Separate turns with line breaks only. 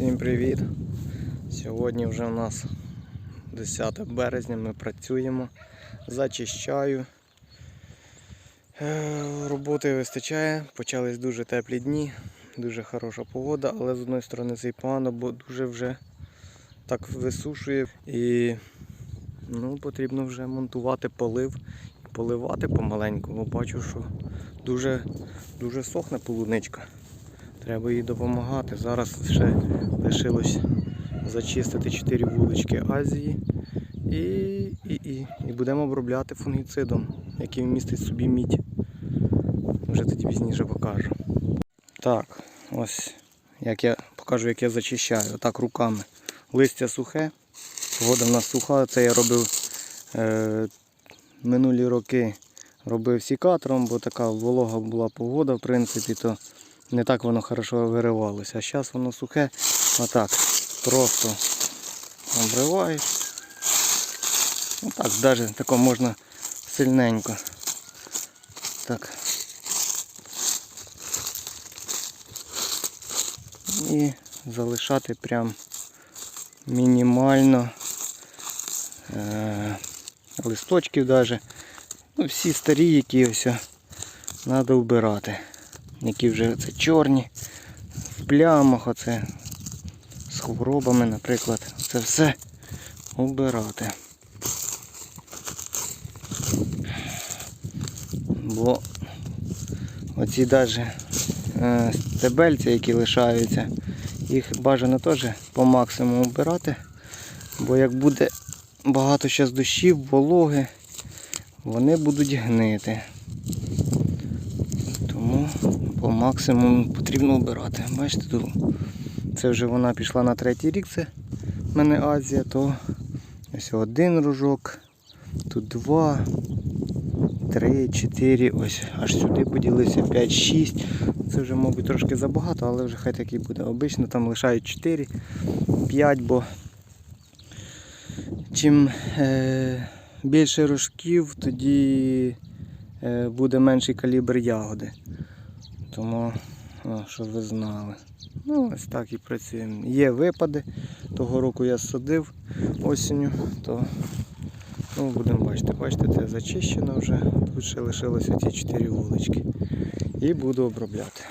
Всім привіт! Сьогодні вже у нас 10 березня, ми працюємо, зачищаю. Е, Роботи вистачає, почались дуже теплі дні, дуже хороша погода, але з одної сторони це погано, бо дуже вже так висушує і ну, потрібно вже монтувати полив поливати помаленьку, бо бачу, що дуже, дуже сохне полуничка. Треба їй допомагати. Зараз ще лишилось зачистити 4 вулички Азії і, і, і, і будемо обробляти фунгіцидом, який містить собі мідь. Вже тоді пізніше покажу. Так, ось як я покажу, як я зачищаю. Отак руками. Листя сухе, вода в нас суха, це я робив е, минулі роки. Робив сікатором, бо така волога була погода, в принципі, то не так воно хорошо виривалося. А зараз воно сухе, отак, просто обриваєш. Отак, навіть тако можна сильненько. Так. І залишати прям мінімально е, листочків навіть. Ну, всі старі, які ось треба вбирати. Які вже це чорні, в плямах, оце, з хворобами, наприклад. Це все убирати. Бо оці навіть е, стебельці, які лишаються, їх бажано теж по максимуму вбирати. Бо як буде багато зараз дощів, вологи, вони будуть гнити. По максимуму потрібно вбирати. Бачите, тут це вже вона пішла на третій рік, це в мене Азія, то ось один рожок, тут два, три, чотири, ось аж сюди поділився 5-6. Це вже, мабуть, трошки забагато, але вже хай так і буде. Обично там лишають 4, 5, бо чим е, більше рожків, тоді е, буде менший калібр ягоди. Тому, о, щоб ви знали. Ну, ось так і працюємо. Є випади. Того року я садив осінню, то ну, будемо бачити. Бачите, це зачищено вже. Тут ще лишилося ті 4 вулички. І буду обробляти.